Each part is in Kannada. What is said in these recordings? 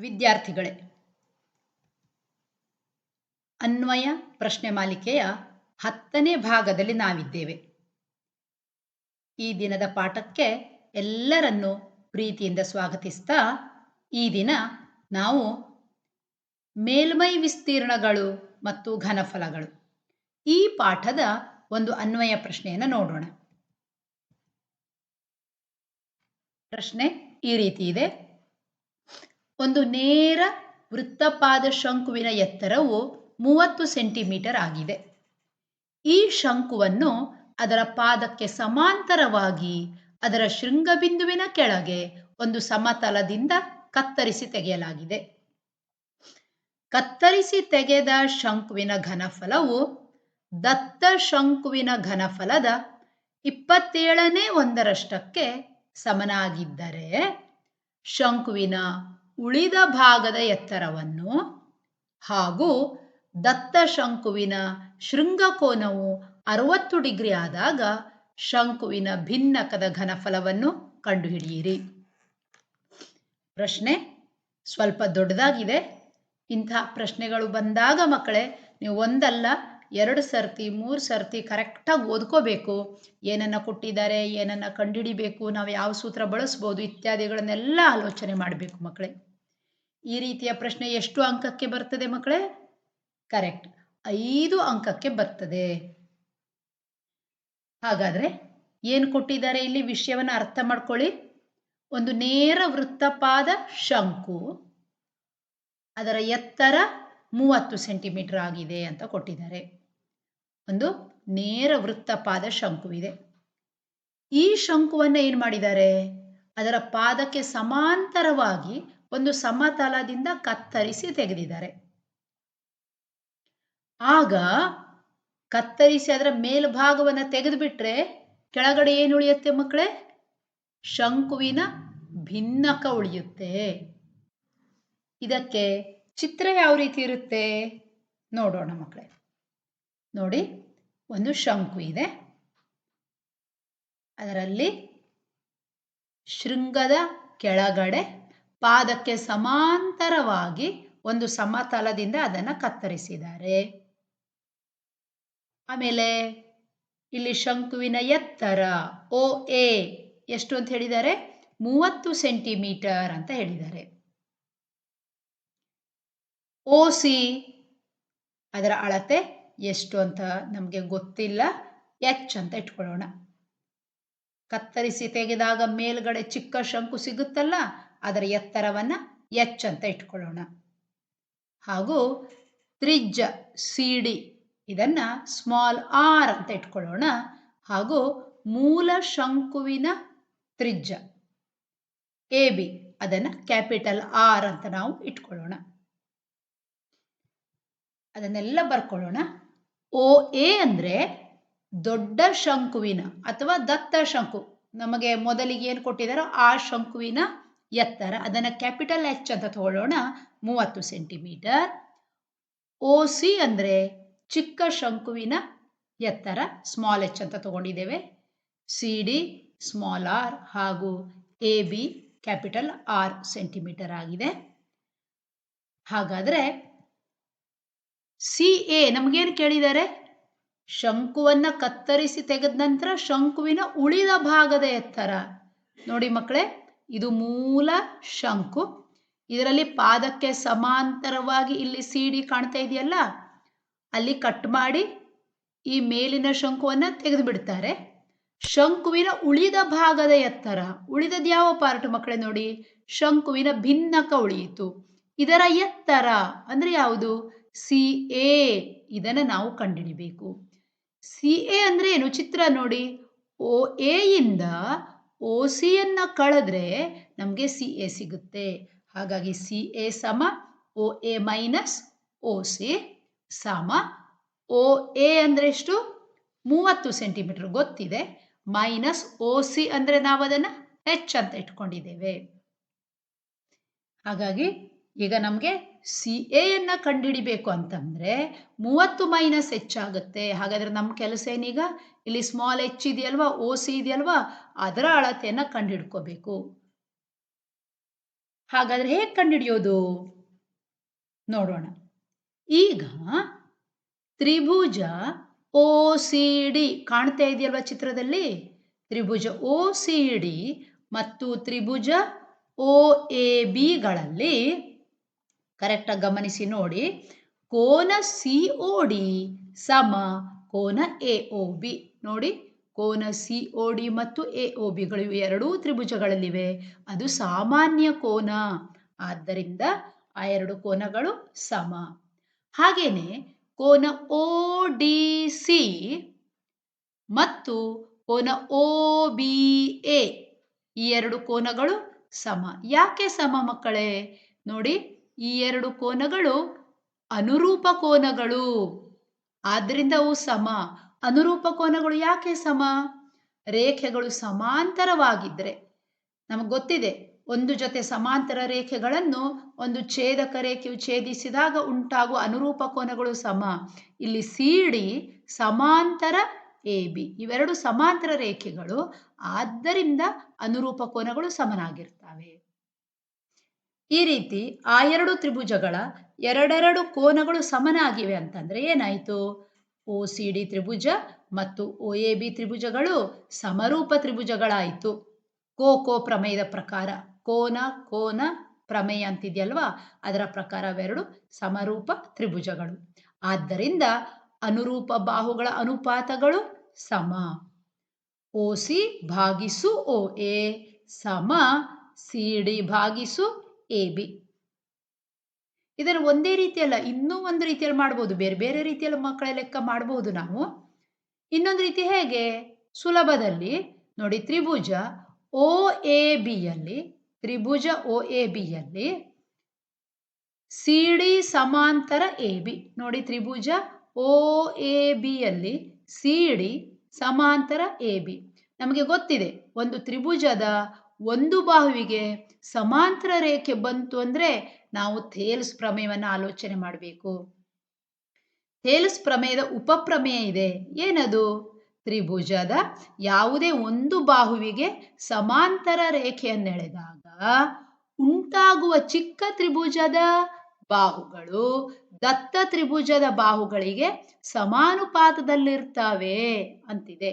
ವಿದ್ಯಾರ್ಥಿಗಳೇ. ಅನ್ವಯ ಪ್ರಶ್ನೆ ಮಾಲಿಕೆಯ ಹತ್ತನೇ ಭಾಗದಲ್ಲಿ ನಾವಿದ್ದೇವೆ. ಈ ದಿನದ ಪಾಠಕ್ಕೆ ಎಲ್ಲರನ್ನು ಪ್ರೀತಿಯಿಂದ ಸ್ವಾಗತಿಸ್ತಾ, ಈ ದಿನ ನಾವು ಮೇಲ್ಮೈ ವಿಸ್ತೀರ್ಣಗಳು ಮತ್ತು ಘನಫಲಗಳು. ಈ ಪಾಠದ ಒಂದು ಅನ್ವಯ ಪ್ರಶ್ನೆಯನ್ನು ನೋಡೋಣ. ಪ್ರಶ್ನೆ ಈ ರೀತಿ ಇದೆ. ಒಂದು ನೇರ ವೃತ್ತಪಾದ ಶಂಕುವಿನ ಎತ್ತರವು ಮೂವತ್ತು ಸೆಂಟಿಮೀಟರ್ ಆಗಿದೆ. ಈ ಶಂಕುವನ್ನು ಅದರ ಪಾದಕ್ಕೆ ಸಮಾಂತರವಾಗಿ ಅದರ ಶೃಂಗಬಿಂದುವಿನ ಕೆಳಗೆ ಒಂದು ಸಮತಲದಿಂದ ಕತ್ತರಿಸಿ ತೆಗೆಯಲಾಗಿದೆ. ಕತ್ತರಿಸಿ ತೆಗೆದ ಶಂಕುವಿನ ಘನಫಲವು ದತ್ತ ಶಂಕುವಿನ ಘನಫಲದ ಇಪ್ಪತ್ತೇಳನೇ ಒಂದರಷ್ಟಕ್ಕೆ ಸಮನಾಗಿದ್ದರೆ ಶಂಕುವಿನ ಉಳಿದ ಭಾಗದ ಎತ್ತರವನ್ನು ಹಾಗೂ ದತ್ತ ಶಂಕುವಿನ ಶೃಂಗಕೋನವು ಅರವತ್ತು ಡಿಗ್ರಿ ಆದಾಗ ಶಂಕುವಿನ ಭಿನ್ನಕದ ಘನಫಲವನ್ನು ಕಂಡುಹಿಡಿಯಿರಿ. ಪ್ರಶ್ನೆ ಸ್ವಲ್ಪ ದೊಡ್ಡದಾಗಿದೆ. ಇಂಥ ಪ್ರಶ್ನೆಗಳು ಬಂದಾಗ ಮಕ್ಕಳೇ, ನೀವು ಒಂದಲ್ಲ, ಎರಡು ಸರ್ತಿ, ಮೂರು ಸರ್ತಿ ಕರೆಕ್ಟಾಗಿ ಓದ್ಕೋಬೇಕು. ಏನನ್ನು ಕೊಟ್ಟಿದ್ದಾರೆ, ಏನನ್ನು ಕಂಡುಹಿಡಿಬೇಕು, ನಾವು ಯಾವ ಸೂತ್ರ ಬಳಸ್ಬೋದು ಇತ್ಯಾದಿಗಳನ್ನೆಲ್ಲ ಆಲೋಚನೆ ಮಾಡಬೇಕು ಮಕ್ಕಳೇ. ಈ ರೀತಿಯ ಪ್ರಶ್ನೆ ಎಷ್ಟು ಅಂಕಕ್ಕೆ ಬರ್ತದೆ ಮಕ್ಕಳೇ? ಕರೆಕ್ಟ್ ಐದು ಅಂಕಕ್ಕೆ ಬರ್ತದೆ. ಹಾಗಾದರೆ ಏನು ಕೊಟ್ಟಿದ್ದಾರೆ ಇಲ್ಲಿ? ವಿಷಯವನ್ನು ಅರ್ಥ ಮಾಡ್ಕೊಳ್ಳಿ. ಒಂದು ನೇರ ವೃತ್ತಪಾದ ಶಂಕು. ಅದರ ಎತ್ತರ ಮೂವತ್ತು ಸೆಂಟಿಮೀಟರ್ ಆಗಿದೆ ಅಂತ ಕೊಟ್ಟಿದ್ದಾರೆ. ಒಂದು ನೇರ ವೃತ್ತಪಾದ ಶಂಕು ಇದೆ ಈ ಶಂಕುವನ್ನು ಏನು ಮಾಡಿದ್ದಾರೆ? ಅದರ ಪಾದಕ್ಕೆ ಸಮಾಂತರವಾಗಿ ಒಂದು ಸಮತಲದಿಂದ ಕತ್ತರಿಸಿ ತೆಗೆದಿದ್ದಾರೆ. ಆಗ ಕತ್ತರಿಸಿ ಅದರ ಮೇಲ್ಭಾಗವನ್ನು ತೆಗೆದುಬಿಟ್ರೆ ಕೆಳಗಡೆ ಏನು ಉಳಿಯುತ್ತೆ ಮಕ್ಕಳೇ? ಶಂಕುವಿನ ಭಿನ್ನಕ ಉಳಿಯುತ್ತೆ. ಇದಕ್ಕೆ ಚಿತ್ರ ಯಾವ ರೀತಿ ಇರುತ್ತೆ? ನೋಡೋಣ ಮಕ್ಕಳೇ. ನೋಡಿ, ಒಂದು ಶಂಕು ಇದೆ. ಅದರಲ್ಲಿ ಶೃಂಗದ ಕೆಳಗಡೆ ಪಾದಕ್ಕೆ ಸಮಾಂತರವಾಗಿ ಒಂದು ಸಮತಲದಿಂದ ಅದನ್ನು ಕತ್ತರಿಸಿದ್ದಾರೆ. ಆಮೇಲೆ ಇಲ್ಲಿ ಶಂಕುವಿನ ಎತ್ತರ, ಓ, ಎ, ಎಷ್ಟು ಅಂತ ಹೇಳಿದ್ದಾರೆ? ಮೂವತ್ತು ಸೆಂಟಿಮೀಟರ್ ಅಂತ ಹೇಳಿದ್ದಾರೆ. ಓ, ಸಿ, ಅದರ ಅಳತೆ ಎಷ್ಟು ಅಂತ ನಮಗೆ ಗೊತ್ತಿಲ್ಲ. ಎಚ್ ಅಂತ ಇಟ್ಕೊಳ್ಳೋಣ. ಕತ್ತರಿಸಿ ತೆಗೆದಾಗ ಮೇಲ್ಗಡೆ ಚಿಕ್ಕ ಶಂಕು ಸಿಗುತ್ತಲ್ಲ ಅದರ ಎತ್ತರವನ್ನು ಎಚ್ ಅಂತ ಇಟ್ಕೊಳ್ಳೋಣ. ಹಾಗೂ ತ್ರಿಜ್ಯ ಸಿ ಡಿ ಇದನ್ನು ಸ್ಮಾಲ್ ಆರ್ ಅಂತ ಇಟ್ಕೊಳ್ಳೋಣ. ಹಾಗೂ ಮೂಲ ಶಂಕುವಿನ ತ್ರಿಜ್ಯ ಎ ಬಿ ಅದನ್ನು ಕ್ಯಾಪಿಟಲ್ ಆರ್ ಅಂತ ನಾವು ಇಟ್ಕೊಳ್ಳೋಣ. ಅದನ್ನೆಲ್ಲ ಬರ್ಕೊಳ್ಳೋಣ. ಓ ಎ ಅಂದರೆ ದೊಡ್ಡ ಶಂಕುವಿನ ಅಥವಾ ದತ್ತ ಶಂಕು. ನಮಗೆ ಮೊದಲಿಗೆ ಏನು ಕೊಟ್ಟಿದ್ದಾರೋ ಆ ಶಂಕುವಿನ ಎತ್ತರ. ಅದನ್ನು ಕ್ಯಾಪಿಟಲ್ ಎಚ್ ಅಂತ ತಗೊಳ್ಳೋಣ. ಮೂವತ್ತು ಸೆಂಟಿಮೀಟರ್. ಓ ಸಿ ಅಂದರೆ ಚಿಕ್ಕ ಶಂಕುವಿನ ಎತ್ತರ. ಸ್ಮಾಲ್ ಎಚ್ ಅಂತ ತಗೊಂಡಿದ್ದೇವೆ. ಸಿ ಡಿ ಸ್ಮಾಲ್ ಆರ್ ಹಾಗೂ A B capital R centimetre ಆಗಿದೆ. ಹಾಗಾದರೆ ಸಿ ಎ ನಮಗೇನು ಕೇಳಿದ್ದಾರೆ? ಶಂಕುವನ್ನು ಕತ್ತರಿಸಿ ತೆಗೆದ ನಂತರ ಶಂಕುವಿನ ಉಳಿದ ಭಾಗದ ಎತ್ತರ. ನೋಡಿ ಮಕ್ಕಳೇ ಇದು ಮೂಲ ಶಂಕು. ಇದರಲ್ಲಿ ಪಾದಕ್ಕೆ ಸಮಾಂತರವಾಗಿ ಇಲ್ಲಿ ಸಿ ಡಿ ಕಾಣ್ತಾ ಇದೆಯಲ್ಲ? ಅಲ್ಲಿ ಕಟ್ ಮಾಡಿ ಈ ಮೇಲಿನ ಶಂಕುವನ್ನು ತೆಗೆದು ಬಿಡ್ತಾರೆ ಶಂಕುವಿನ ಉಳಿದ ಭಾಗದ ಎತ್ತರ. ಉಳಿದದ ಯಾವ ಪಾರ್ಟ್ ಮಕ್ಕಳೇ ನೋಡಿ? ಶಂಕುವಿನ ಭಿನ್ನಕ ಉಳಿಯಿತು. ಇದರ ಎತ್ತರ ಅಂದರೆ ಯಾವುದು? ಸಿ ಎ ಇದನ್ನು ನಾವು ಕಂಡುಹಿಡಿಬೇಕು. ಸಿ ಎ ಅಂದರೆ ಏನು? ಚಿತ್ರ ನೋಡಿ. ಓ ಇಂದ ಓ ಸಿಯನ್ನು ಕಳೆದ್ರೆ ನಮಗೆ ಸಿ ಎ ಸಿಗುತ್ತೆ. ಹಾಗಾಗಿ ಸಿ ಎ ಸಮ O A minus O C ಸಮ ಓ ಎ ಅಂದರೆ ಎಷ್ಟು? ಮೂವತ್ತು ಸೆಂಟಿಮೀಟರ್ ಗೊತ್ತಿದೆ. ಮೈನಸ್ ಒ ಸಿ ಅಂದರೆ ನಾವು ಅದನ್ನು ಹೆಚ್ ಅಂತ ಇಟ್ಕೊಂಡಿದ್ದೇವೆ. ಹಾಗಾಗಿ ಈಗ ನಮಗೆ ಸಿ ಎಯನ್ನು ಕಂಡುಹಿಡಿಬೇಕು ಅಂತಂದರೆ ಮೂವತ್ತು ಮೈನಸ್ ಹೆಚ್ಚಾಗುತ್ತೆ. ಹಾಗಾದರೆ ನಮ್ಮ ಕೆಲಸ ಏನೀಗ? ಇಲ್ಲಿ ಸ್ಮಾಲ್ ಎಚ್ ಇದೆಯಲ್ವಾ? ಓ ಸಿ ಇದೆಯಲ್ವಾ? ಅದರ ಅಳತೆಯನ್ನು ಕಂಡುಹಿಡ್ಕೋಬೇಕು. ಹಾಗಾದರೆ ಹೇಗೆ ಕಂಡುಹಿಡಿಯೋದು? ನೋಡೋಣ. ಈಗ ತ್ರಿಭುಜ ಓ ಸಿ ಡಿ ಕಾಣ್ತಾ ಇದೆಯಲ್ವ ಚಿತ್ರದಲ್ಲಿ? ತ್ರಿಭುಜ ಓ ಸಿ ಡಿ ಮತ್ತು ತ್ರಿಭುಜ ಓ ಎ ಬಿಗಳಲ್ಲಿ ಕರೆಕ್ಟಾಗಿ ಗಮನಿಸಿ ನೋಡಿ. ಕೋನ ಸಿ ಒ ಡಿ ಸಮ ಕೋನ ಎ ಒ ಬಿ ನೋಡಿ, ಕೋನ ಸಿ ಒ ಡಿ ಮತ್ತು ಎ ಒ ಬಿಗಳು ಇವು ಎರಡೂ ತ್ರಿಭುಜಗಳಲ್ಲಿವೆ. ಅದು ಸಾಮಾನ್ಯ ಕೋನ. ಆದ್ದರಿಂದ ಆ ಎರಡು ಕೋನಗಳು ಸಮ. ಹಾಗೇನೆ, ಕೋನ ಒ ಡಿ ಸಿ ಮತ್ತು ಕೋನ ಒ ಬಿ ಎ ಈ ಎರಡು ಕೋನಗಳು ಸಮ. ಯಾಕೆ ಸಮ ಮಕ್ಕಳೇ? ನೋಡಿ ಈ ಎರಡು ಕೋನಗಳು ಅನುರೂಪ ಕೋನಗಳು. ಆದ್ದರಿಂದ ಅವು ಸಮ. ಅನುರೂಪ ಕೋನಗಳು ಯಾಕೆ ಸಮ? ರೇಖೆಗಳು ಸಮಾಂತರವಾಗಿದ್ದರೆ ನಮಗೆ ಗೊತ್ತಿದೆ, ಒಂದು ಜೊತೆ ಸಮಾಂತರ ರೇಖೆಗಳನ್ನು ಒಂದು ಛೇದಕ ರೇಖೆಯು ಛೇದಿಸಿದಾಗ ಉಂಟಾಗುವ ಅನುರೂಪ ಕೋನಗಳು ಸಮ. ಇಲ್ಲಿ ಸಿ ಡಿ ಸಮಾಂತರ ಎ ಬಿ ಇವೆರಡು ಸಮಾಂತರ ರೇಖೆಗಳು. ಆದ್ದರಿಂದ ಅನುರೂಪ ಕೋನಗಳು ಸಮನಾಗಿರ್ತವೆ. ಈ ರೀತಿ ಆ ಎರಡು ತ್ರಿಭುಜಗಳ ಎರಡೆರಡು ಕೋನಗಳು ಸಮನಾಗಿವೆ ಅಂತಂದ್ರೆ ಏನಾಯಿತು? ಒ ಸಿ ಡಿ ತ್ರಿಭುಜ ಮತ್ತು ಒ ಎ ಬಿ ತ್ರಿಭುಜಗಳು ಸಮರೂಪ ತ್ರಿಭುಜಗಳಾಯಿತು. ಕೋ ಕೋ ಪ್ರಮೇಯದ ಪ್ರಕಾರ ಕೋನ ಕೋನ ಪ್ರಮೇಯ ಅಂತಿದೆಯಲ್ವಾ? ಅದರ ಪ್ರಕಾರ ಅವೆರಡು ಸಮರೂಪ ತ್ರಿಭುಜಗಳು. ಆದ್ದರಿಂದ ಅನುರೂಪ ಬಾಹುಗಳ ಅನುಪಾತಗಳು ಸಮ. ಓ ಸಿ ಭಾಗಿಸು ಓ ಎ ಸಮ. ಸಿ ಡಿ ಭಾಗಿಸು ಎ ಬಿ ಇದನ್ನು ಒಂದೇ ರೀತಿಯಲ್ಲ, ಇನ್ನೂ ಒಂದು ರೀತಿಯಲ್ಲಿ ಮಾಡ್ಬೋದು. ಬೇರೆ ಬೇರೆ ರೀತಿಯಲ್ಲಿ ಮಕ್ಕಳ ಲೆಕ್ಕ ಮಾಡಬಹುದು ನಾವು. ಇನ್ನೊಂದು ರೀತಿ ಹೇಗೆ? ಸುಲಭದಲ್ಲಿ, ನೋಡಿ ತ್ರಿಭುಜ ಒ ಎ ಬಿಯಲ್ಲಿ ತ್ರಿಭುಜ ಒ ಎ ಬಿಯಲ್ಲಿ ಸಿ ಡಿ ಸಮಾಂತರ ಎ ಬಿ ನೋಡಿ ತ್ರಿಭುಜ ಒ ಎ ಬಿಯಲ್ಲಿ ಸಿ ಡಿ ಸಮಾಂತರ ಎ ಬಿ ನಮಗೆ ಗೊತ್ತಿದೆ, ಒಂದು ತ್ರಿಭುಜದ ಒಂದು ಬಾಹುವಿಗೆ ಸಮಾಂತರ ರೇಖೆ ಬಂತು ಅಂದ್ರೆ ನಾವು ಥೇಲ್ಸ್ ಪ್ರಮೇಯವನ್ನು ಆಲೋಚನೆ ಮಾಡಬೇಕು. ಥೇಲ್ಸ್ ಪ್ರಮೇಯದ ಉಪಪ್ರಮೇಯ ಇದೆ. ಏನದು? ತ್ರಿಭುಜದ ಯಾವುದೇ ಒಂದು ಬಾಹುವಿಗೆ ಸಮಾಂತರ ರೇಖೆಯನ್ನೆಳೆದಾಗ ಉಂಟಾಗುವ ಚಿಕ್ಕ ತ್ರಿಭುಜದ ಬಾಹುಗಳು ದತ್ತ ತ್ರಿಭುಜದ ಬಾಹುಗಳಿಗೆ ಸಮಾನುಪಾತದಲ್ಲಿರ್ತವೆ ಅಂತಿದೆ.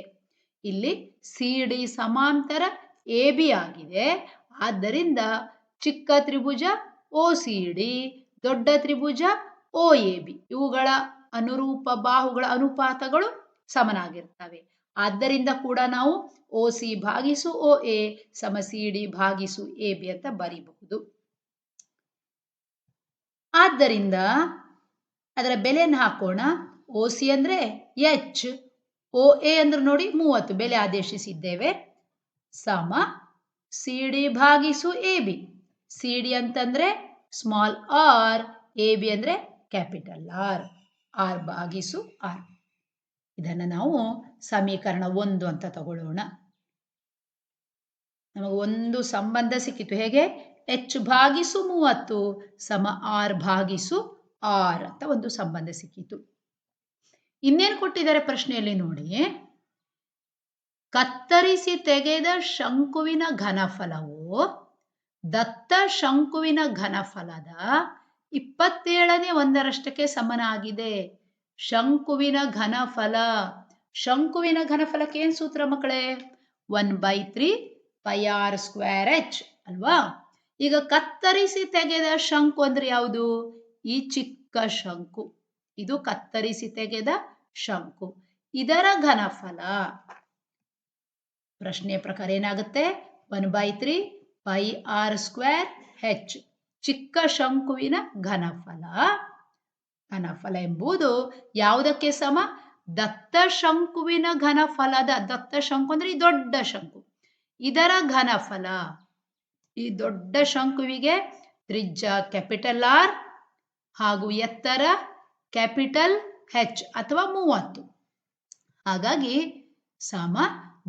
ಇಲ್ಲಿ ಸಿ ಡಿ ಸಮಾಂತರ ಎ ಬಿ ಆಗಿದೆ. ಆದ್ದರಿಂದ ಚಿಕ್ಕ ತ್ರಿಭುಜ ಒ ಸಿ ಡಿ, ದೊಡ್ಡ ತ್ರಿಭುಜ ಒ ಎ ಬಿ. ಇವುಗಳ ಅನುರೂಪ ಬಾಹುಗಳ ಅನುಪಾತಗಳು ಸಮನಾಗಿರ್ತವೆ ಆದ್ದರಿಂದ ಕೂಡ ನಾವು ಒ ಸಿ ಭಾಗಿಸು ಒ ಎ ಸಮ ಸಿ ಡಿ ಭಾಗಿಸು ಎ ಬಿ ಅಂತ ಬರೀಬಹುದು. ಆದ್ದರಿಂದ ಅದರ ಬೆಲೆಯನ್ನು ಹಾಕೋಣ. ಒ ಸಿ ಅಂದರೆ ಎಚ್, ಒ ಎ ಅಂದ್ರೆ ನೋಡಿ ಮೂವತ್ತು. ಬೆಲೆ ಆದೇಶಿಸಿದ್ದೇವೆ. ಸಮ ಸಿ ಡಿ ಭಾಗಿಸು ಎ ಬಿ ಸಿ ಡಿ ಅಂತಂದ್ರೆ ಸ್ಮಾಲ್ ಆರ್ ಎ ಬಿ ಅಂದರೆ ಕ್ಯಾಪಿಟಲ್ ಆರ್ ಆರ್ ಭಾಗಿಸು ಆರ್ ಇದನ್ನು ನಾವು ಸಮೀಕರಣ ಒಂದು ಅಂತ ತಗೊಳ್ಳೋಣ. ನಮಗೆ ಒಂದು ಸಂಬಂಧ ಸಿಕ್ಕಿತು ಹೇಗೆ? ಎಚ್ ಭಾಗಿಸು ಮೂವತ್ತು ಸಮ ಆರ್ ಭಾಗಿಸು ಆರ್ ಅಂತ ಒಂದು ಸಂಬಂಧ ಸಿಕ್ಕಿತು ಇನ್ನೇನು ಕೊಟ್ಟಿದ್ದಾರೆ ಪ್ರಶ್ನೆಯಲ್ಲಿ ನೋಡಿ. ಕತ್ತರಿಸಿ ತೆಗೆದ ಶಂಕುವಿನ ಘನಫಲವು, ದತ್ತ ಶಂಕುವಿನ ಘನಫಲದ ಇಪ್ಪತ್ತೇಳನೇ ಒಂದರಷ್ಟಕ್ಕೆ ಸಮನಾಗಿದೆ. ಶಂಕುವಿನ ಘನಫಲ, ಶಂಕುವಿನ ಘನಫಲಕ್ಕೆ ಏನು ಸೂತ್ರ ಮಕ್ಕಳೇ? One by three pi R square H ಅಲ್ವಾ? ಈಗ ಕತ್ತರಿಸಿ ತೆಗೆದ ಶಂಕು ಅಂದ್ರೆ ಯಾವುದು? ಈ ಚಿಕ್ಕ ಶಂಕು. ಇದು ಕತ್ತರಿಸಿ ತೆಗೆದ ಶಂಕು. ಇದರ ಘನಫಲ ಪ್ರಶ್ನೆಯ ಪ್ರಕಾರ ಏನಾಗುತ್ತೆ? One by three pi R square H ಚಿಕ್ಕ ಶಂಕುವಿನ ಘನಫಲ. ಘನಫಲ ಎಂಬುದು ಯಾವುದಕ್ಕೆ ಸಮ? ದತ್ತ ಶಂಕುವಿನ ಘನಫಲದ, ದತ್ತ ಶಂಕು ಅಂದ್ರೆ ಈ ದೊಡ್ಡ ಶಂಕು. ಇದರ ಘನಫಲ, ಈ ದೊಡ್ಡ ಶಂಕುವಿಗೆ ತ್ರಿಜ್ಯ ಕ್ಯಾಪಿಟಲ್ ಆರ್ ಹಾಗೂ ಎತ್ತರ ಕ್ಯಾಪಿಟಲ್ ಹೆಚ್ ಅಥವಾ ಮೂವತ್ತು. ಹಾಗಾಗಿ ಸಮ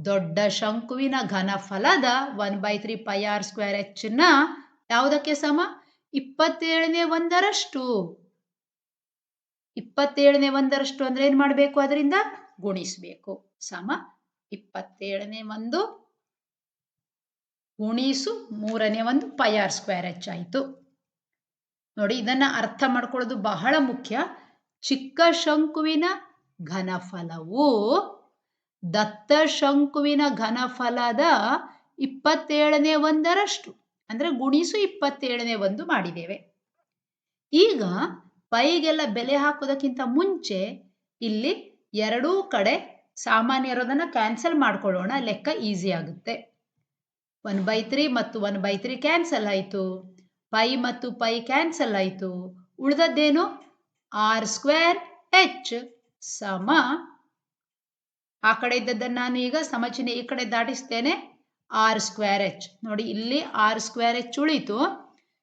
ದೊಡ್ಡ ಶಂಕುವಿನ ಘನಫಲದ one by three pi R square ಎಚ್ನ ಯಾವುದಕ್ಕೆ ಸಮ? ಇಪ್ಪತ್ತೇಳನೇ ಒಂದರಷ್ಟು. ಇಪ್ಪತ್ತೇಳನೇ ಒಂದರಷ್ಟು ಅಂದ್ರೆ ಏನ್ ಮಾಡಬೇಕು ಅದರಿಂದ? ಗುಣಿಸಬೇಕು. ಸಮ? ಇಪ್ಪತ್ತೇಳನೇ ಒಂದು ಗುಣಿಸು ಮೂರನೇ ಒಂದು ಪೈ ಆರ್ ಸ್ಕ್ವೇರ್ ಎಚ್ ಆಯಿತು. ನೋಡಿ, ಇದನ್ನ ಅರ್ಥ ಮಾಡ್ಕೊಳ್ಳೋದು ಬಹಳ ಮುಖ್ಯ. ಚಿಕ್ಕ ಶಂಕುವಿನ ಘನಫಲವು ದತ್ತ ಶಂಕುವಿನ ಘನಫಲದ ಇಪ್ಪತ್ತೇಳನೇ ಒಂದರಷ್ಟು. ಅಂದ್ರೆ ಗುಣಿಸು ಇಪ್ಪತ್ತೇಳನೇ ಒಂದು ಮಾಡಿದ್ದೇವೆ. ಈಗ ಪೈಗೆಲ್ಲ ಬೆಲೆ ಹಾಕೋದಕ್ಕಿಂತ ಮುಂಚೆ ಇಲ್ಲಿ ಎರಡೂ ಕಡೆ ಸಾಮಾನ್ಯ ಇರೋದನ್ನ ಕ್ಯಾನ್ಸಲ್ ಮಾಡ್ಕೊಳ್ಳೋಣ. ಲೆಕ್ಕ ಈಸಿ ಆಗುತ್ತೆ. ಒನ್ ಬೈ ತ್ರೀ ಮತ್ತು ಒನ್ ಬೈ ತ್ರೀ ಕ್ಯಾನ್ಸಲ್ ಆಯಿತು. ಪೈ ಮತ್ತು ಪೈ ಕ್ಯಾನ್ಸಲ್ ಆಯಿತು. ಉಳಿದದ್ದೇನು? ಆರ್ ಸ್ಕ್ವೇರ್ ಎಚ್ ಸಮ ಆ ಕಡೆ ಇದ್ದದ್ದನ್ನು ನಾನು ಈಗ ಸಮಚಿಹ್ನೆ ಈ ಕಡೆ ದಾಟಿಸ್ತೇನೆ. ಆರ್ ಸ್ಕ್ವೇರ್ ಎಚ್ ನೋಡಿ, ಇಲ್ಲಿ ಆರ್ ಸ್ಕ್ವೇರ್ ಎಚ್ ಉಳಿತು.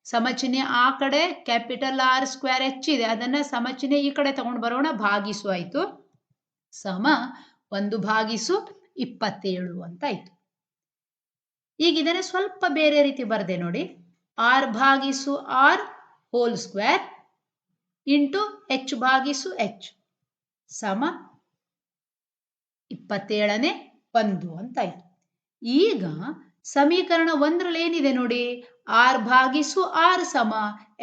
ಸಮಚಿಹ್ನೆ ಆ ಕಡೆ ಕ್ಯಾಪಿಟಲ್ ಆರ್ ಸ್ಕ್ವೇರ್ ಎಚ್ ಇದೆ. ಅದನ್ನ ಸಮಚಿಹ್ನೆ ಈ ಕಡೆ ತಗೊಂಡು ಬರೋಣ. ಭಾಗಿಸು ಆಯಿತು. ಸಮ ಒಂದು ಭಾಗಿಸು ಇಪ್ಪತ್ತೇಳು ಅಂತ ಆಯ್ತು. ಈಗ ಇದನ್ನ ಸ್ವಲ್ಪ ಬೇರೆ ರೀತಿ ಬರದೆ ನೋಡಿ. ಆರ್ ಭಾಗಿಸು R whole square into H ಭಾಗಿಸು ಎಚ್ ಸಮ ಇಪ್ಪತ್ತೇಳನೇ ಒಂದು ಅಂತಾಯ್ತು ಈಗ ಸಮೀಕರಣ ಒಂದರಲ್ಲಿ ಏನಿದೆ ನೋಡಿ? ಆರ್ ಭಾಗಿಸು ಆರ್ ಸಮ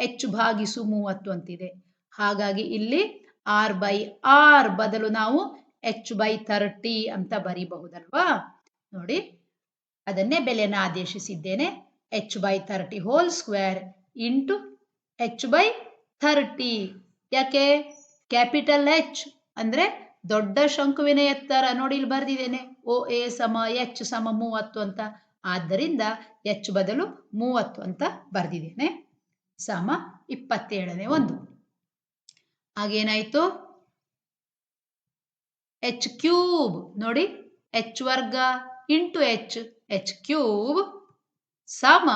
ಎಚ್ ಭಾಗಿಸು ಮೂವತ್ತು ಅಂತಿದೆ. ಹಾಗಾಗಿ ಇಲ್ಲಿ ಆರ್ ಬೈ ಆರ್ ಬದಲು ನಾವು ಎಚ್ ಬೈ ತರ್ಟಿ ಅಂತ ಬರೀಬಹುದಲ್ವಾ? ನೋಡಿ, ಅದನ್ನೇ ಬೆಲೆನ ಆದೇಶಿಸಿದ್ದೇನೆ. H by thirty whole square into H by thirty. ಯಾಕೆ? ಕ್ಯಾಪಿಟಲ್ ಎಚ್ ಅಂದ್ರೆ ದೊಡ್ಡ ಶಂಕುವಿನ ಎತ್ತರ ನೋಡಿ ಇಲ್ಲಿ ಬರೆದಿದ್ದೇನೆ. ಓ, ಎ, ಸಮ, ಎಚ್, ಸಮ, ಮೂವತ್ತು ಅಂತ. ಆದ್ದರಿಂದ ಎಚ್ ಬದಲು ಮೂವತ್ತು ಅಂತ ಬರೆದಿದ್ದೇನೆ. ಸಮ ಇಪ್ಪತ್ತೇಳನೇ ಒಂದು. ಹಾಗೇನಾಯ್ತು? ಎಚ್ ಕ್ಯೂಬ್ ನೋಡಿ. ಎಚ್ ವರ್ಗ ಇಂಟು ಎಚ್. ಎಚ್ ಕ್ಯೂಬ್ ಸಮ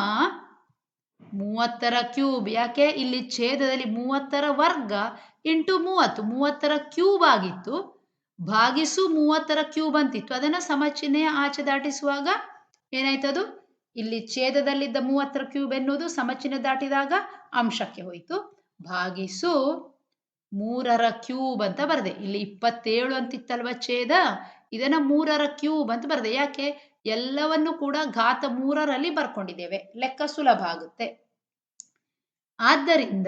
ಮೂವತ್ತರ ಕ್ಯೂಬ್. ಯಾಕೆ? ಇಲ್ಲಿ ಛೇದದಲ್ಲಿ ಮೂವತ್ತರ ವರ್ಗ ಇಂಟು ಮೂವತ್ತು. ಮೂವತ್ತರ ಕ್ಯೂಬ್ ಆಗಿತ್ತು. ಭಾಗಿಸು ಮೂವತ್ತರ ಕ್ಯೂಬ್ ಅಂತಿತ್ತು ಅದನ್ನ ಸಮಚಿಹ್ನೆಯ ಆಚೆ ದಾಟಿಸುವಾಗ ಏನಾಯ್ತದು? ಇಲ್ಲಿ ಛೇದದಲ್ಲಿದ್ದ ಮೂವತ್ತರ ಕ್ಯೂಬ್ ಎನ್ನುವುದು ಸಮಚಿಹ್ನೆ ದಾಟಿದಾಗ ಅಂಶಕ್ಕೆ ಹೋಯಿತು. ಭಾಗಿಸು ಮೂರರ ಕ್ಯೂಬ್ ಅಂತ ಬರದೆ. ಇಲ್ಲಿ ಇಪ್ಪತ್ತೇಳು ಅಂತಿತ್ತಲ್ವ ಛೇದ? ಇದನ್ನ ಮೂರರ ಕ್ಯೂಬ್ ಅಂತ ಬರದೆ. ಯಾಕೆ? ಎಲ್ಲವನ್ನು ಕೂಡ ಘಾತ ಮೂರರಲ್ಲಿ ಬರ್ಕೊಂಡಿದ್ದೇವೆ. ಲೆಕ್ಕ ಸುಲಭ ಆಗುತ್ತೆ. ಆದ್ದರಿಂದ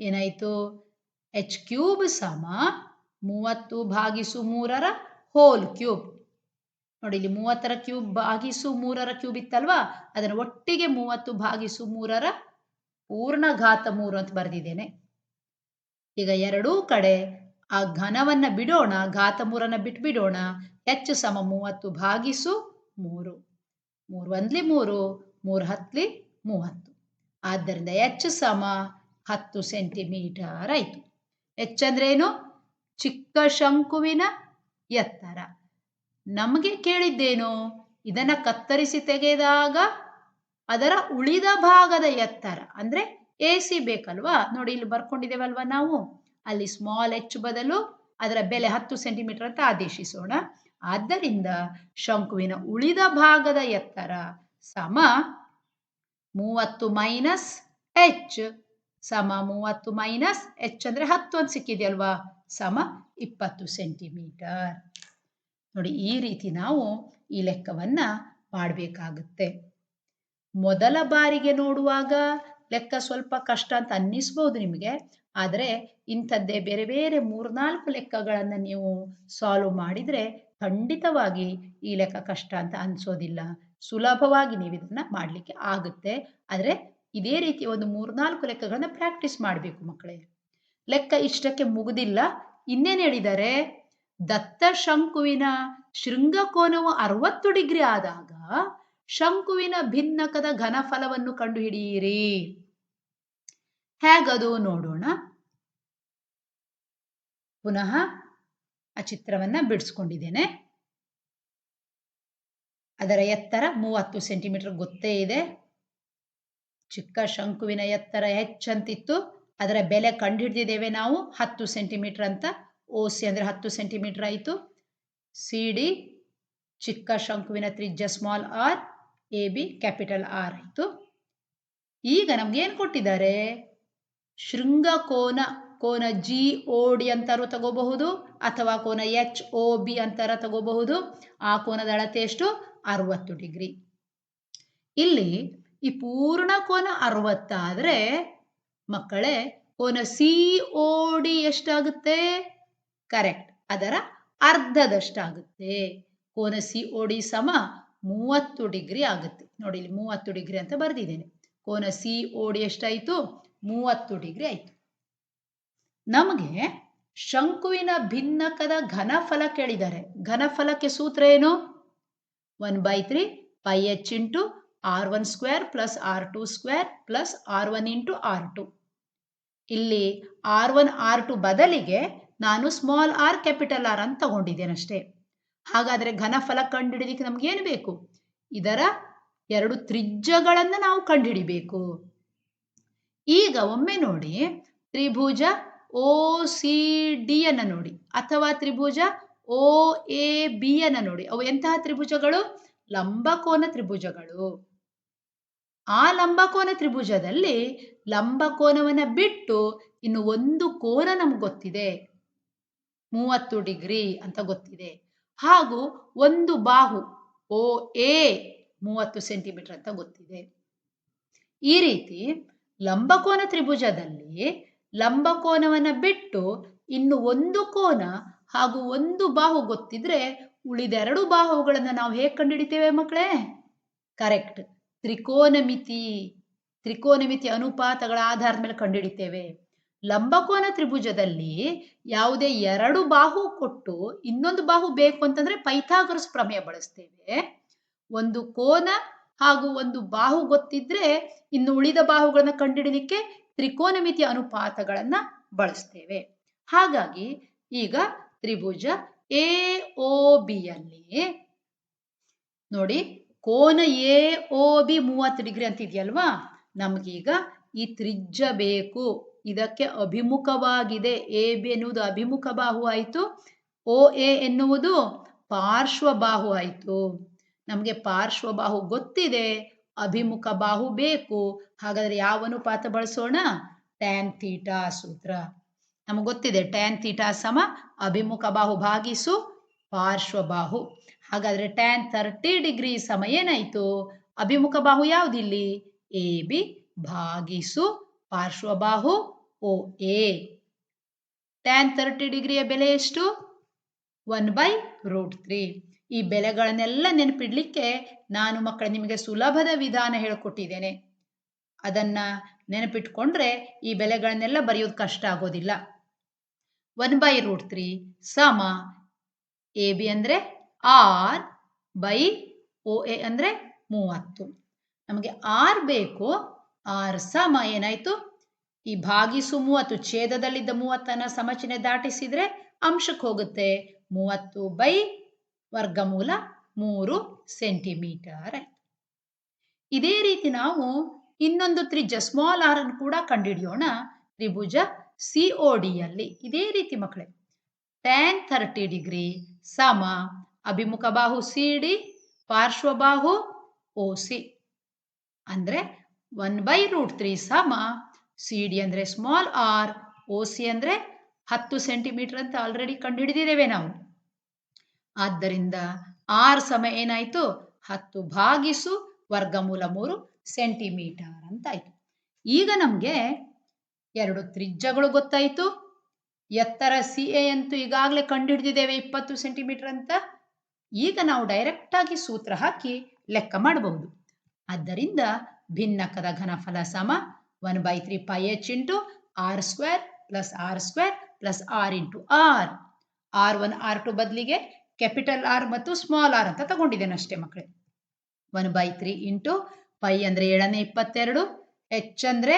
ಏನಾಯ್ತು? ಎಚ್ ಕ್ಯೂಬ್ ಸಮ ಮೂವತ್ತು ಭಾಗಿಸು ಮೂರರ ಹೋಲ್ ಕ್ಯೂಬ್ ನೋಡಿ, ಇಲ್ಲಿ ಮೂವತ್ತರ ಕ್ಯೂಬ್ ಭಾಗಿಸು ಮೂರರ ಕ್ಯೂಬ್ ಇತ್ತಲ್ವಾ? ಅದನ್ನು ಒಟ್ಟಿಗೆ ಮೂವತ್ತು ಭಾಗಿಸು ಮೂರರ ಪೂರ್ಣ ಘಾತ ಮೂರು ಅಂತ ಬರೆದಿದ್ದೇನೆ. ಈಗ ಎರಡೂ ಕಡೆ ಆ ಘನವನ್ನ ಬಿಡೋಣ, ಘಾತ ಮೂರನ್ನ ಬಿಟ್ಬಿಡೋಣ. ಹೆಚ್ಚು ಸಮ ಮೂವತ್ತು ಭಾಗಿಸು ಮೂರು. ಮೂರು ಒಂದ್ಲಿ ಮೂರು ಮೂರು ಹತ್ಲಿ ಮೂವತ್ತು. ಆದ್ದರಿಂದ ಹೆಚ್ಚು ಸಮ ಹತ್ತು ಸೆಂಟಿಮೀಟರ್ ಆಯಿತು. ಹೆಚ್ಚಂದ್ರೇನು ಚಿಕ್ಕ ಶಂಕುವಿನ ಎತ್ತರ. ನಮಗೆ ಕೇಳಿದ್ದೇನು? ಇದನ್ನು ಕತ್ತರಿಸಿ ತೆಗೆದಾಗ ಅದರ ಉಳಿದ ಭಾಗದ ಎತ್ತರ. ಅಂದ್ರೆ ಎ ಸಿ ಬೇಕಲ್ವಾ? ನೋಡಿ ಇಲ್ಲಿ ಬರ್ಕೊಂಡಿದ್ದೇವಲ್ವ ನಾವು? ಅಲ್ಲಿ ಸ್ಮಾಲ್ ಎಚ್ ಬದಲು ಅದರ ಬೆಲೆ ಹತ್ತು ಸೆಂಟಿಮೀಟರ್ ಅಂತ ಆದೇಶಿಸೋಣ. ಆದ್ದರಿಂದ ಶಂಕುವಿನ ಉಳಿದ ಭಾಗದ ಎತ್ತರ ಸಮ ಮೂವತ್ತು ಮೈನಸ್ ಎಚ್ ಸಮ ಮೂವತ್ತು ಮೈನಸ್ ಎಚ್ ಅಂದರೆ ಹತ್ತು ಅಂತ ಸಿಕ್ಕಿದೆಯಲ್ವಾ? ಸಮ ಇಪ್ಪತ್ತು ಸೆಂಟಿಮೀಟರ್. ನೋಡಿ, ಈ ರೀತಿ ನಾವು ಈ ಲೆಕ್ಕವನ್ನು ಮಾಡಬೇಕಾಗುತ್ತೆ. ಮೊದಲ ಬಾರಿಗೆ ನೋಡುವಾಗ ಲೆಕ್ಕ ಸ್ವಲ್ಪ ಕಷ್ಟ ಅಂತ ಅನ್ನಿಸ್ಬೋದು ನಿಮಗೆ. ಆದರೆ ಇಂಥದ್ದೇ ಬೇರೆ ಬೇರೆ ಮೂರ್ನಾಲ್ಕು ಲೆಕ್ಕಗಳನ್ನು ನೀವು ಸಾಲ್ವ್ ಮಾಡಿದರೆ ಖಂಡಿತವಾಗಿ ಈ ಲೆಕ್ಕ ಕಷ್ಟ ಅಂತ ಅನಿಸೋದಿಲ್ಲ. ಸುಲಭವಾಗಿ ನೀವು ಇದನ್ನು ಮಾಡಲಿಕ್ಕೆ ಆಗುತ್ತೆ. ಆದರೆ ಇದೇ ರೀತಿ ಒಂದು ಮೂರ್ನಾಲ್ಕು ಲೆಕ್ಕಗಳನ್ನು ಪ್ರಾಕ್ಟೀಸ್ ಮಾಡಬೇಕು ಮಕ್ಕಳೇ. ಲೆಕ್ಕ ಇಷ್ಟಕ್ಕೆ ಮುಗುದಿಲ್ಲ. ಇನ್ನೇನು ಹೇಳಿದರೆ, ದತ್ತ ಶಂಕುವಿನ ಶೃಂಗಕೋನವು ಅರವತ್ತು ಡಿಗ್ರಿ ಆದಾಗ ಶಂಕುವಿನ ಭಿನ್ನಕದ ಘನಫಲವನ್ನು ಕಂಡುಹಿಡಿಯಿರಿ. ಹೇಗದು ನೋಡೋಣ. ಪುನಃ ಆ ಚಿತ್ರವನ್ನ ಬಿಡಿಸ್ಕೊಂಡಿದ್ದೇನೆ. ಅದರ ಎತ್ತರ ಮೂವತ್ತು ಸೆಂಟಿಮೀಟರ್ ಗೊತ್ತೇ ಇದೆ. ಚಿಕ್ಕ ಶಂಕುವಿನ ಎತ್ತರ ಹೆಚ್ಚಂತಿತ್ತು. ಅದರ ಬೆಲೆ ಕಂಡುಹಿಡಿದಿದ್ದೇವೆ ನಾವು. ಹತ್ತು ಸೆಂಟಿಮೀಟರ್ ಅಂತ ಓ ಸಿ ಅಂದರೆ ಹತ್ತು ಸೆಂಟಿಮೀಟರ್ ಆಯಿತು. ಸಿ, ಡಿ, ಚಿಕ್ಕ ಶಂಕುವಿನ ತ್ರಿಜ್ಯ small R A, B, capital R ಆಯಿತು. ಈಗ ನಮ್ಗೆ ಏನು ಕೊಟ್ಟಿದ್ದಾರೆ? ಶೃಂಗ ಕೋನ ಕೋನ ಜಿ, ಓ, ಡಿ ಅಂತಾರು ತಗೋಬಹುದು ಅಥವಾ ಕೋನ ಎಚ್ ಒ ಬಿ ಅಂತಾರ ತಗೋಬಹುದು. ಆ ಕೋನದ ಅಳತೆ ಎಷ್ಟು? ಅರವತ್ತು ಡಿಗ್ರಿ. ಇಲ್ಲಿ ಈ ಪೂರ್ಣ ಕೋನ ಅರವತ್ತಾದ್ರೆ ಮಕ್ಕಳೇ ಕೋನ ಸಿ ಓ ಡಿ ಎಷ್ಟಾಗುತ್ತೆ? ಕರೆಕ್ಟ್ ಅದರ ಅರ್ಧದಷ್ಟಾಗುತ್ತೆ. ಕೋನ ಸಿ ಓ ಡಿ ಸಮ ಮೂವತ್ತು ಡಿಗ್ರಿ ಆಗುತ್ತೆ. ನೋಡಿ ಇಲ್ಲಿ ಮೂವತ್ತು ಡಿಗ್ರಿ ಅಂತ ಬರೆದಿದ್ದೇನೆ. ಕೋನ ಸಿ ಓ ಡಿ ಎಷ್ಟಾಯಿತು? ಮೂವತ್ತು ಡಿಗ್ರಿ ಆಯಿತು. ನಮಗೆ ಶಂಕುವಿನ ಭಿನ್ನಕದ ಘನಫಲ ಕೇಳಿದ್ದಾರೆ. ಘನಫಲಕ್ಕೆ ಸೂತ್ರ ಏನು? One by three pi H into R one square plus R two square plus R one into R two. ಇಲ್ಲಿ ಆರ್ ಒನ್ ಆರ್ ಟು ಬದಲಿಗೆ ನಾನು ಸ್ಮಾಲ್ ಆರ್ ಕ್ಯಾಪಿಟಲ್ ಆರ್ ಅಂತ ತಗೊಂಡಿದ್ದೇನಷ್ಟೇ. ಹಾಗಾದರೆ ಘನಫಲ ಕಂಡುಹಿಡಿಲಿಕ್ಕೆ ನಮಗೇನು ಬೇಕು? ಇದರ ಎರಡು ತ್ರಿಜ್ಯಗಳನ್ನು ನಾವು ಕಂಡುಹಿಡಿಬೇಕು. ಈಗ ಒಮ್ಮೆ ನೋಡಿ ತ್ರಿಭುಜ ಓ ಸಿ ಡಿಯನ್ನು ನೋಡಿ. ಅಥವಾ ತ್ರಿಭುಜ ಓ ಎ ಬಿಯನ್ನು ನೋಡಿ. ಅವು ಎಂತಹ ತ್ರಿಭುಜಗಳು? ಲಂಬಕೋನ ತ್ರಿಭುಜಗಳು. ಆ ಲಂಬಕೋನ ತ್ರಿಭುಜದಲ್ಲಿ ಲಂಬಕೋನವನ್ನ ಬಿಟ್ಟು ಇನ್ನು ಒಂದು ಕೋನ ನಮ್ಗೆ ಗೊತ್ತಿದೆ. ಮೂವತ್ತು ಡಿಗ್ರಿ ಅಂತ ಗೊತ್ತಿದೆ. ಹಾಗೂ ಒಂದು ಬಾಹು, ಓ, ಎ, ಮೂವತ್ತು ಸೆಂಟಿಮೀಟರ್ ಅಂತ ಗೊತ್ತಿದೆ. ಈ ರೀತಿ ಲಂಬಕೋನ ತ್ರಿಭುಜದಲ್ಲಿ ಲಂಬಕೋನವನ್ನ ಬಿಟ್ಟು ಇನ್ನು ಒಂದು ಕೋನ ಹಾಗೂ ಒಂದು ಬಾಹು ಗೊತ್ತಿದ್ರೆ ಉಳಿದೆರಡು ಬಾಹುಗಳನ್ನು ನಾವು ಹೇಗೆ ಕಂಡುಹಿಡಿತೇವೆ ಮಕ್ಕಳೇ ಕರೆಕ್ಟ್ ತ್ರಿಕೋನಮಿತಿ ತ್ರಿಕೋನಮಿತಿ ಅನುಪಾತಗಳ ಆಧಾರದ ಮೇಲೆ ಕಂಡುಹಿಡಿತೇವೆ. ಲಂಬಕೋನ ತ್ರಿಭುಜದಲ್ಲಿ ಯಾವುದೇ ಎರಡು ಬಾಹು ಕೊಟ್ಟು ಇನ್ನೊಂದು ಬಾಹು ಬೇಕು ಅಂತಂದ್ರೆ ಪೈಥಾಗರಸ್ ಪ್ರಮೇಯ ಬಳಸ್ತೇವೆ. ಒಂದು ಕೋನ ಹಾಗೂ ಒಂದು ಬಾಹು ಗೊತ್ತಿದ್ರೆ ಇನ್ನು ಉಳಿದ ಬಾಹುಗಳನ್ನ ಕಂಡುಹಿಡಲಿಕ್ಕೆ ತ್ರಿಕೋನಮಿತಿ ಅನುಪಾತಗಳನ್ನ ಬಳಸ್ತೇವೆ. ಹಾಗಾಗಿ ಈಗ ತ್ರಿಭುಜ ಎ ಓ ಬಿಯಲ್ಲಿ ನೋಡಿ ಕೋನ ಎ, ಓ, ಬಿ ಮೂವತ್ತು ಡಿಗ್ರಿ ಅಂತಿದೆಯಲ್ವಾ? ನಮಗೀಗ ಈ ತ್ರಿಜ್ಯ ಬೇಕು. ಇದಕ್ಕೆ ಅಭಿಮುಖವಾಗಿದೆ. ಎ, ಬಿ ಎನ್ನುವುದು ಅಭಿಮುಖ ಬಾಹು ಆಯಿತು. ಓ, ಎ ಎನ್ನುವುದು ಪಾರ್ಶ್ವ ಬಾಹು ಆಯಿತು. ನಮಗೆ ಪಾರ್ಶ್ವ ಬಾಹು ಗೊತ್ತಿದೆ. ಅಭಿಮುಖ ಬಾಹು ಬೇಕು. ಹಾಗಾದ್ರೆ ಯಾವ ಅನುಪಾತ ಬಳಸೋಣ? ಟ್ಯಾನ್ ತೀಟಾ ಸೂತ್ರ. ನಮಗೆ ಗೊತ್ತಿದೆ. ಟ್ಯಾನ್ ತೀಟಾ ಸಮ ಅಭಿಮುಖ ಬಾಹು ಭಾಗಿಸು ಪಾರ್ಶ್ವ ಬಾಹು. ಹಾಗಾದ್ರೆ ಟ್ಯಾನ್ ತರ್ಟಿ ಡಿಗ್ರಿ ಸಮ ಏನಾಯಿತು? ಅಭಿಮುಖ ಬಾಹು ಯಾವುದಿಲ್ಲಿ? ಎ ಬಿ ಭಾಗಿಸು ಪಾರ್ಶ್ವಬಾಹು ಓ ಎ ಟ್ಯಾನ್ ತರ್ಟಿ ಡಿಗ್ರಿಯ ಬೆಲೆ ಎಷ್ಟು? ಒನ್ ಬೈ ರೂಟ್ ತ್ರೀ ಈ ಬೆಲೆಗಳನ್ನೆಲ್ಲ ನೆನಪಿಡ್ಲಿಕ್ಕೆ ನಾನು ಮಕ್ಕಳ ನಿಮಗೆ ಸುಲಭದ ವಿಧಾನ ಹೇಳಿಕೊಟ್ಟಿದ್ದೇನೆ. ಅದನ್ನ ನೆನಪಿಟ್ಕೊಂಡ್ರೆ ಈ ಬೆಲೆಗಳನ್ನೆಲ್ಲ ಬರೆಯೋದು ಕಷ್ಟ ಆಗೋದಿಲ್ಲ. ಒನ್ ಬೈ ರೂಟ್ ತ್ರೀ ಸಮ ಎ ಬಿ ಅಂದರೆ ಆರ್ ಬೈ ಒ ಎ ಅಂದರೆ ಮೂವತ್ತು. ನಮಗೆ ಆರ್ ಬೇಕು, ಆರ್ ಸಮ ಏನಾಯ್ತು? ಈ ಭಾಗಿಸು ಮೂವತ್ತು, ಛೇದದಲ್ಲಿದ್ದ ಮೂವತ್ತನ್ನು ಸಮಚನೆ ದಾಟಿಸಿದ್ರೆ ಅಂಶಕ್ಕೆ ಹೋಗುತ್ತೆ ಮೂವತ್ತು ಬೈ ವರ್ಗಮೂಲ ಮೂರು ಸೆಂಟಿಮೀಟರ್ ಇದೇ ರೀತಿ ನಾವು ಇನ್ನೊಂದು ತ್ರಿಜ್ಯ ಸ್ಮಾಲ್ ಆರ್ ಅನ್ನು ಕೂಡ ಕಂಡುಹಿಡಿಯೋಣ. ತ್ರಿಭುಜ ಸಿ ಒ ಡಿಯಲ್ಲಿ ಇದೇ ರೀತಿ ಮಕ್ಕಳೇ ಟ್ಯಾನ್ ಥರ್ಟಿ ಡಿಗ್ರಿ ಸಮ ಅಭಿಮುಖ ಬಾಹು ಸಿ ಡಿ ಪಾರ್ಶ್ವಬಾಹು ಓ ಸಿ ಅಂದ್ರೆ ಒನ್ ಬೈ ರೂಟ್ ತ್ರೀ ಸಮ ಸಿ ಡಿ ಅಂದರೆ ಸ್ಮಾಲ್ ಆರ್ ಓ ಸಿ ಅಂದರೆ ಹತ್ತು ಸೆಂಟಿಮೀಟರ್ ಅಂತ ಆಲ್ರೆಡಿ ಕಂಡುಹಿಡಿದಿದ್ದೇವೆ ನಾವು. ಆದ್ದರಿಂದ ಆರ್ ಸಮ ಏನಾಯಿತು? ಹತ್ತು ಭಾಗಿಸು ವರ್ಗಮೂಲ ಮೂರು ಸೆಂಟಿಮೀಟರ್ ಅಂತ ಆಯ್ತು ಈಗ ನಮಗೆ ಎರಡು ತ್ರಿಜ್ಯಗಳು ಗೊತ್ತಾಯಿತು. ಎತ್ತರ ಸಿ ಎ ಅಂತೂ ಈಗಾಗಲೇ ಕಂಡುಹಿಡಿದಿದ್ದೇವೆ ಇಪ್ಪತ್ತು ಸೆಂಟಿಮೀಟರ್ ಅಂತ. ಈಗ ನಾವು ಡೈರೆಕ್ಟ್ ಆಗಿ ಸೂತ್ರ ಹಾಕಿ ಲೆಕ್ಕ ಮಾಡಬಹುದು. ಆದ್ದರಿಂದ ಭಿನ್ನಕದ ಘನಫಲ ಸಮ one by three pi H into R square plus R square plus R into R R one R two ಬದಲಿಗೆ ಕ್ಯಾಪಿಟಲ್ ಆರ್ ಮತ್ತು ಸ್ಮಾಲ್ ಆರ್ ಅಂತ ತಗೊಂಡಿದ್ದೇನೆ ಅಷ್ಟೇ ಮಕ್ಕಳೇ one by three into pi ಅಂದರೆ ಏಳನೇ ಇಪ್ಪತ್ತೆರಡು ಎಚ್ ಅಂದರೆ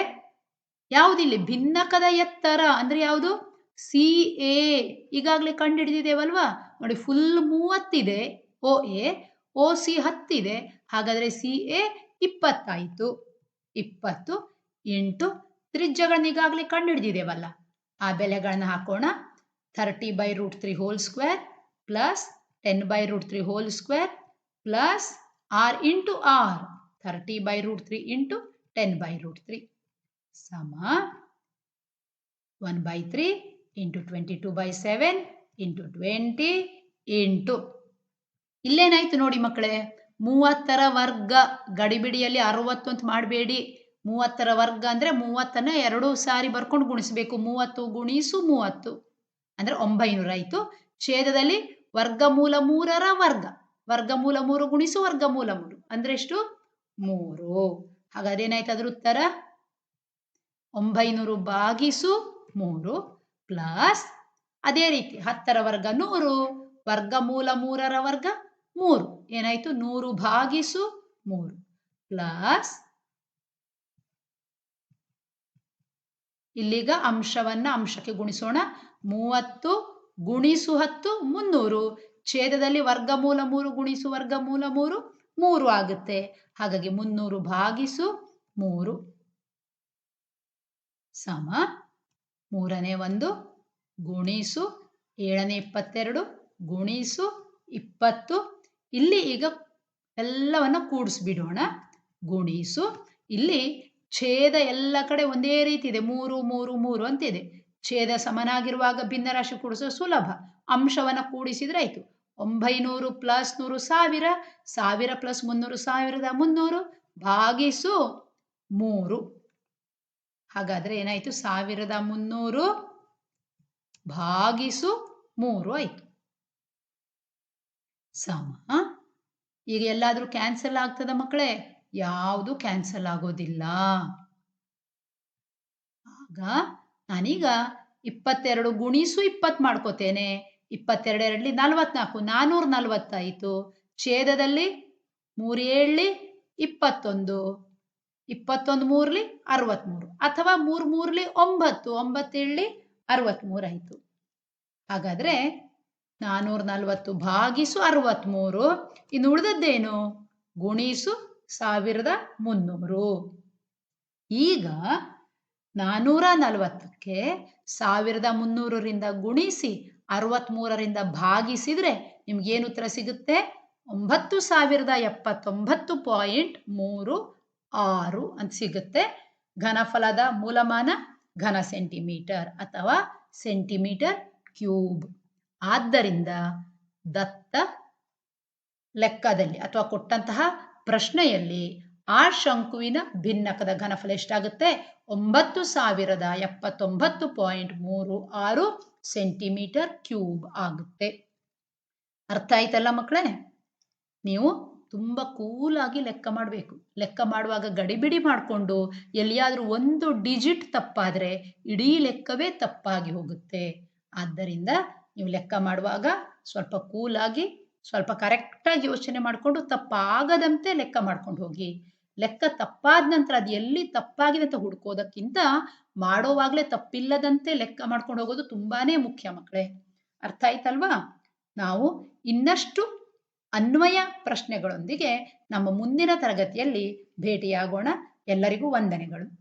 ಯಾವುದಿಲ್ಲಿ ಭಿನ್ನಕದ ಎತ್ತರ ಅಂದರೆ ಯಾವುದು? ಸಿ ಎ ಈಗಾಗಲೇ ಕಂಡುಹಿಡಿದಿದ್ದೇವಲ್ವಾ? ನೋಡಿ ಫುಲ್ ಮೂವತ್ತಿದೆ ಓ ಎ ಓ ಸಿ ಹತ್ತಿದೆ. ಹಾಗಾದರೆ ಸಿ ಎ ಇಪ್ಪತ್ತಾಯಿತು. ಇಪ್ಪತ್ತು ಎಂಟು ತ್ರಿಜ್ಯಗಳನ್ನ ಈಗಾಗಲೇ ಕಂಡುಹಿಡಿದಿದ್ದೇವಲ್ಲ. ಆ ಬೆಲೆಗಳನ್ನ ಹಾಕೋಣ. Thirty by root three whole square plus ten by root three whole square plus R into R thirty by root three into ten by root three ಸಮ one by three into twenty two by seven into twenty into ಇಲ್ಲೇನಾಯ್ತು ನೋಡಿ ಮಕ್ಕಳೇ, ಮೂವತ್ತರ ವರ್ಗ, ಗಡಿಬಿಡಿಯಲ್ಲಿ ಅರವತ್ತು ಅಂತ ಮಾಡಬೇಡಿ. ಮೂವತ್ತರ ವರ್ಗ ಅಂದರೆ ಮೂವತ್ತನ್ನು ಎರಡು ಸಾರಿ ಬರ್ಕೊಂಡು ಗುಣಿಸಬೇಕು. ಮೂವತ್ತು ಗುಣಿಸು ಮೂವತ್ತು. ಅಂದರೆ ಒಂಬೈನೂರ ಆಯಿತು. ಛೇದದಲ್ಲಿ ವರ್ಗಮೂಲ ಮೂರರ ವರ್ಗ. ವರ್ಗಮೂಲ ಮೂರು ಗುಣಿಸು ವರ್ಗಮೂಲ ಮೂರು. ಅಂದರೆ ಎಷ್ಟು? ಮೂರು. ಹಾಗಾದ್ರೆ ಏನಾಯ್ತು ಅದ್ರ ಉತ್ತರ? ಒಂಬೈನೂರು ಭಾಗಿಸು ಮೂರು. ಪ್ಲಸ್ ಅದೇ ರೀತಿ ಹತ್ತರ ವರ್ಗ ನೂರು ವರ್ಗಮೂಲ ಮೂರರ ವರ್ಗ ಮೂರು. ಏನಾಯ್ತು? ನೂರು ಭಾಗಿಸು ಮೂರು. ಪ್ಲಸ್ ಇಲ್ಲಿಗ ಅಂಶವನ್ನ ಅಂಶಕ್ಕೆ ಗುಣಿಸೋಣ. ಮೂವತ್ತು ಗುಣಿಸು ಹತ್ತು ಮುನ್ನೂರು. ಛೇದದಲ್ಲಿ ವರ್ಗಮೂಲ ಮೂರು ಗುಣಿಸು ವರ್ಗಮೂಲ ಮೂರು ಮೂರು ಆಗುತ್ತೆ. ಹಾಗಾಗಿ ಮುನ್ನೂರು ಭಾಗಿಸು ಮೂರು. ಸಮ ಮೂರನೇ ಒಂದು ಗುಣಿಸು ಏಳನೇ ಇಪ್ಪತ್ತೆರಡು ಗುಣಿಸು ಇಪ್ಪತ್ತು. ಇಲ್ಲಿ ಈಗ ಎಲ್ಲವನ್ನ ಕೂಡಿಸ್ಬಿಡೋಣ. ಗುಣಿಸು, ಇಲ್ಲಿ ಛೇದ ಎಲ್ಲ ಕಡೆ ಒಂದೇ ರೀತಿ ಇದೆ. ಮೂರು ಮೂರು ಮೂರು ಅಂತಿದೆ. ಛೇದ ಸಮನಾಗಿರುವಾಗ ಭಿನ್ನರಾಶಿ ಕೂಡಿಸೋ ಸುಲಭ. ಅಂಶವನ್ನ ಕೂಡಿಸಿದ್ರೆ ಆಯ್ತು. ಒಂಬೈನೂರು ಪ್ಲಸ್ ನೂರು ಸಾವಿರ ಸಾವಿರ ಪ್ಲಸ್ ಮುನ್ನೂರು, ಸಾವಿರದ ಮುನ್ನೂರು ಭಾಗಿಸು ಮೂರು. ಹಾಗಾದ್ರೆ ಏನಾಯ್ತು? ಸಾವಿರದ ಮುನ್ನೂರು ಭಾಗಿಸು ಮೂರು ಆಯ್ತು. ಸಮ. ಈಗ ಎಲ್ಲಾದ್ರೂ ಕ್ಯಾನ್ಸಲ್ ಆಗ್ತದ ಮಕ್ಕಳೇ? ಯಾವುದು ಕ್ಯಾನ್ಸಲ್ ಆಗೋದಿಲ್ಲ. ಆಗ ನಾನೀಗ ಇಪ್ಪತ್ತೆರಡು ಗುಣಿಸು ಇಪ್ಪತ್ತು ಮಾಡ್ಕೋತೇನೆ. ಇಪ್ಪತ್ತೆರಡು ನಲವತ್ನಾಲ್ಕು, ನಾನೂರ ನಲ್ವತ್ತಾಯಿತು ಛೇದದಲ್ಲಿ ಮೂರೇಳಿ ಇಪ್ಪತ್ತೊಂದು. ಇಪ್ಪತ್ತೊಂದು ಮೂರ್ಲಿ ಅರವತ್ತ್ಮೂರು ಅಥವಾ ಮೂರು ಮೂರ್ಲಿ ಒಂಬತ್ತು ಒಂಬತ್ತೇಳಿ ಅರವತ್ತ್ಮೂರು ಆಯಿತು. ಹಾಗಾದರೆ ನಾನ್ನೂರ ನಲವತ್ತು ಭಾಗಿಸು ಅರವತ್ತ್ಮೂರು ಇನ್ನು ಉಳಿದದ್ದೇನು? ಗುಣಿಸು ಸಾವಿರದ ಮುನ್ನೂರು. ಈಗ ನಾನ್ನೂರ ನಲವತ್ತಕ್ಕೆ ಸಾವಿರದ ಮುನ್ನೂರರಿಂದ ಗುಣಿಸಿ ಅರವತ್ತ್ಮೂರರಿಂದ ಭಾಗಿಸಿದರೆ ನಿಮ್ಗೇನು ಉತ್ತರ ಸಿಗುತ್ತೆ? ಒಂಬತ್ತು ಸಾವಿರದ ಎಪ್ಪತ್ತೊಂಬತ್ತು ಪಾಯಿಂಟ್ ಮೂರು ಆರು ಅಂತ ಸಿಗುತ್ತೆ. ಘನಫಲದ ಮೂಲಮಾನ ಘನ ಸೆಂಟಿಮೀಟರ್ ಅಥವಾ ಸೆಂಟಿಮೀಟರ್ ಕ್ಯೂಬ್. ಆದ್ದರಿಂದ ದತ್ತ ಲೆಕ್ಕದಲ್ಲಿ ಅಥವಾ ಕೊಟ್ಟಂತಹ ಪ್ರಶ್ನೆಯಲ್ಲಿ ಆ ಶಂಕುವಿನ ಭಿನ್ನಕದ ಘನಫಲ ಎಷ್ಟಾಗುತ್ತೆ? ಒಂಬತ್ತು ಸಾವಿರದ ಎಪ್ಪತ್ತೊಂಬತ್ತು ಪಾಯಿಂಟ್ ಮೂರು ಆರು ಸೆಂಟಿಮೀಟರ್ ಕ್ಯೂಬ್ ಆಗುತ್ತೆ. ಅರ್ಥ ಆಯ್ತಲ್ಲ ಮಕ್ಕಳೇ? ನೀವು ತುಂಬ ಕೂಲಾಗಿ ಲೆಕ್ಕ ಮಾಡಬೇಕು. ಲೆಕ್ಕ ಮಾಡುವಾಗ ಗಡಿಬಿಡಿ ಮಾಡಿಕೊಂಡು ಎಲ್ಲಿಯಾದರೂ ಒಂದು ಡಿಜಿಟ್ ತಪ್ಪಾದರೆ ಇಡೀ ಲೆಕ್ಕವೇ ತಪ್ಪಾಗಿ ಹೋಗುತ್ತೆ. ಆದ್ದರಿಂದ ನೀವು ಲೆಕ್ಕ ಮಾಡುವಾಗ ಸ್ವಲ್ಪ ಕೂಲಾಗಿ, ಸ್ವಲ್ಪ ಕರೆಕ್ಟಾಗಿ ಯೋಚನೆ ಮಾಡಿಕೊಂಡು ತಪ್ಪಾಗದಂತೆ ಲೆಕ್ಕ ಮಾಡ್ಕೊಂಡು ಹೋಗಿ. ಲೆಕ್ಕ ತಪ್ಪಾದ ನಂತರ ಅದು ಎಲ್ಲಿ ತಪ್ಪಾಗಿದೆ ಅಂತ ಹುಡ್ಕೋದಕ್ಕಿಂತ ಮಾಡೋವಾಗಲೇ ತಪ್ಪಿಲ್ಲದಂತೆ ಲೆಕ್ಕ ಮಾಡ್ಕೊಂಡು ಹೋಗೋದು ತುಂಬಾನೇ ಮುಖ್ಯ ಮಕ್ಕಳೇ. ಅರ್ಥ ಆಯ್ತಲ್ವಾ? ನಾವು ಇನ್ನಷ್ಟು ಅನ್ವಯ ಪ್ರಶ್ನೆಗಳೊಂದಿಗೆ ನಮ್ಮ ಮುಂದಿನ ತರಗತಿಯಲ್ಲಿ ಭೇಟಿಯಾಗೋಣ. ಎಲ್ಲರಿಗೂ ವಂದನೆಗಳು.